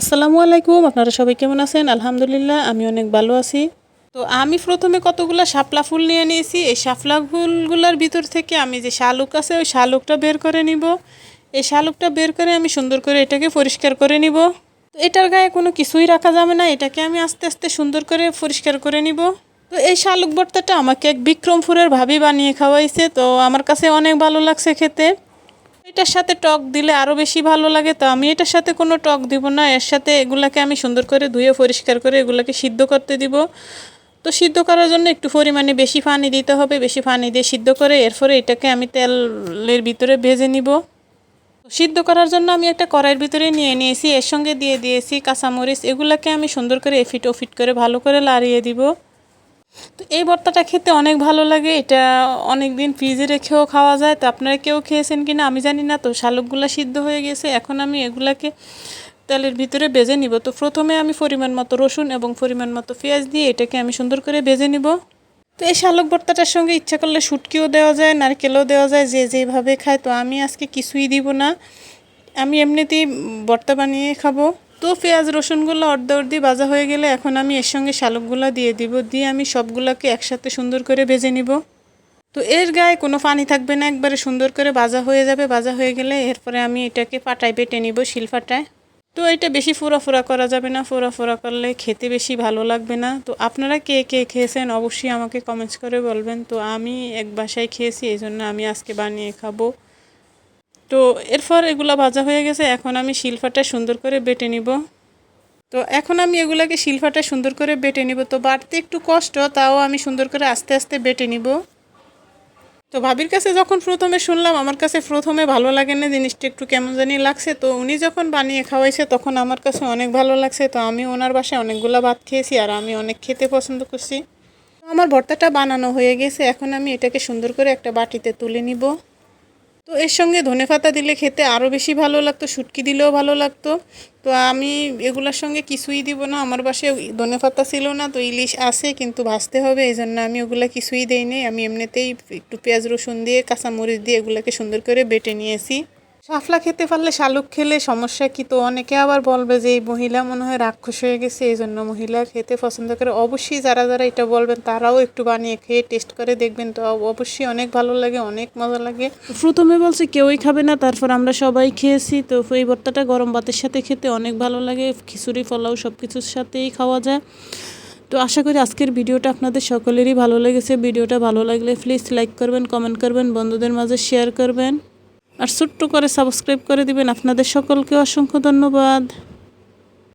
আসসালামু আলাইকুম, আপনারা সবাই কেমন আছেন? আলহামদুলিল্লাহ, আমি অনেক ভালো আছি। তো আমি প্রথমে কতগুলো শাপলা ফুল নিয়ে নিয়েছি। এই শাপলা ফুলগুলোর ভিতর থেকে আমি যে শালুক আছে, ওই শালুকটা বের করে নিব। এই শালুকটা বের করে আমি সুন্দর করে এটাকে পরিষ্কার করে নিব। তো এটার গায়ে কোনো কিছুই রাখা যাবে না। এটাকে আমি আস্তে আস্তে সুন্দর করে পরিষ্কার করে নিব। তো এই শালুক ভর্তাটা আমাকে এক বিক্রমপুরের ভাবি বানিয়ে খাওয়াইছে। তো আমার কাছে অনেক ভালো লাগছে খেতে। এটার সাথে টক দিলে আরও বেশি ভালো লাগে, তো আমি এটার সাথে কোনো টক দিব না। এর সাথে এগুলাকে আমি সুন্দর করে ধুয়ে পরিষ্কার করে এগুলাকে সিদ্ধ করতে দিব। তো সিদ্ধ করার জন্য একটু পরিমাণে বেশি পানি দিতে হবে, বেশি পানি দিয়ে সিদ্ধ করে এরপরে এটাকে আমি তেলের ভিতরে ভেজে নিব। সিদ্ধ করার জন্য আমি একটা কড়াইয়ের ভিতরে নিয়ে নিয়েছি, এর সঙ্গে দিয়ে দিয়েছি কাঁচামরিচ, এগুলাকে আমি সুন্দর করে এফিট ওফিট করে ভালো করে লাড়িয়ে দিব। তো এই ভর্তাটা খেতে অনেক ভালো লাগে। এটা অনেক দিন ফ্রিজে রেখেও খাওয়া যায়। তো আপনারা কেউ খেয়েছেন কি না আমি জানি না। তো শালুকগুলো সিদ্ধ হয়ে গেছে। এখন আমি এগুলাকে তেলের ভিতরে বেজে নিব। তো প্রথমে আমি পরিমাণ মতো রসুন এবং পরিমাণ মতো পেঁয়াজ দিয়ে এটাকে আমি সুন্দর করে বেজে নিব। তো এই শালক ভর্তাটার সঙ্গে ইচ্ছা করলে শুটকিও দেওয়া যায়, নারকেলও দেওয়া যায়, যে যেভাবে খায়। তো আমি আজকে কিছুই দিব না। আমি এমনিতেই ভর্তা বানিয়ে খাব। তো পেঁয়াজ, রসুনগুলো অর্ধ অর্ধি ভাজা হয়ে গেলে এখন আমি এর সঙ্গে শালকগুলো দিয়ে দিব। দিয়ে আমি সবগুলোকে একসাথে সুন্দর করে ভেজে নিব। তো এর গায়ে কোনো পানি থাকবে না, একবারে সুন্দর করে ভাজা হয়ে যাবে। ভাজা হয়ে গেলে এরপরে আমি এটাকে পাটায় বেটে নিব শিলপাটায় তো এটা বেশি ফোড়া ফোড়া করা যাবে না ফোড়া ফোড়া করলে খেতে বেশি ভালো লাগবে না। তো আপনারা কে কে খেয়েছেন অবশ্যই আমাকে কমেন্টস করে বলবেন। তো আমি এক বাসায় খেয়েছি, এই জন্য আমি আজকে বানিয়ে খাব। তো এরপর এগুলো ভাজা হয়ে গেছে, এখন আমি শিলফাটা সুন্দর করে বেটে নিব। তো এখন আমি এগুলাকে শিলফাটা সুন্দর করে বেটে নিব। তো বাড়তে একটু কষ্ট, তাও আমি সুন্দর করে আস্তে আস্তে বেটে নিব। তো ভাবির কাছে যখন প্রথমে শুনলাম, আমার কাছে প্রথমে ভালো লাগে না, জিনিসটা একটু কেমন জানি লাগছে। তো উনি যখন বানিয়ে খাওয়াইছে, তখন আমার কাছে অনেক ভালো লাগছে। তো আমি ওনার বাসায় অনেকগুলো ভাত খেয়েছি, আর আমি অনেক খেতে পছন্দ করছি। আমার ভর্তাটা বানানো হয়ে গেছে, এখন আমি এটাকে সুন্দর করে একটা বাটিতে তুলে নিব। তো এর সঙ্গে ধনে পাতা দিলে খেতে আরও বেশি ভালো লাগতো, শুটকি দিলেও ভালো লাগতো। তো আমি এগুলোর সঙ্গে কিছুই দিব না, আমার বাসায় ধনে পাতা ছিল না, তো ইলিশ আছে কিন্তু ভাজতে হবে এই জন্য আমি ওগুলো কিছুই দেই নাই। আমি এমনিতেই একটু পেঁয়াজ রসুন দিয়ে, কাঁচামরিচ দিয়ে এগুলোকে সুন্দর করে বেটে নিয়েছি। শাফলা খেতে পারলে শালুক খেলে সমস্যা কি? তো অনেকে আবার বলবে যে, এই মহিলা মনে হয় রাক্ষস হয়ে গেছে এই জন্য মহিলা খেতে পছন্দ করে। অবশ্যই যারা যারা এটা বলবেন, তারাও একটু বানিয়ে খেয়ে টেস্ট করে দেখবেন। তো অবশ্যই অনেক ভালো লাগে, অনেক মজা লাগে। প্রথমে বলছে, কেউই খাবে না। তারপর আমরা সবাই খেয়েছি। তো এই ভর্তাটা গরম ভাতের সাথে খেতে অনেক ভালো লাগে। খিচুড়ি, পোলাও সব কিছুর সাথেই খাওয়া যায়। তো আশা করি আজকের ভিডিওটা আপনাদের সকলেরই ভালো লেগেছে। ভিডিওটা ভালো লাগলে প্লিজ লাইক করবেন কমেন্ট করবেন, বন্ধুদের মাঝে শেয়ার করবেন। আর ছোট্ট করে সাবস্ক্রাইব করে দিবেন। আপনাদের সকলকে অসংখ্য ধন্যবাদ।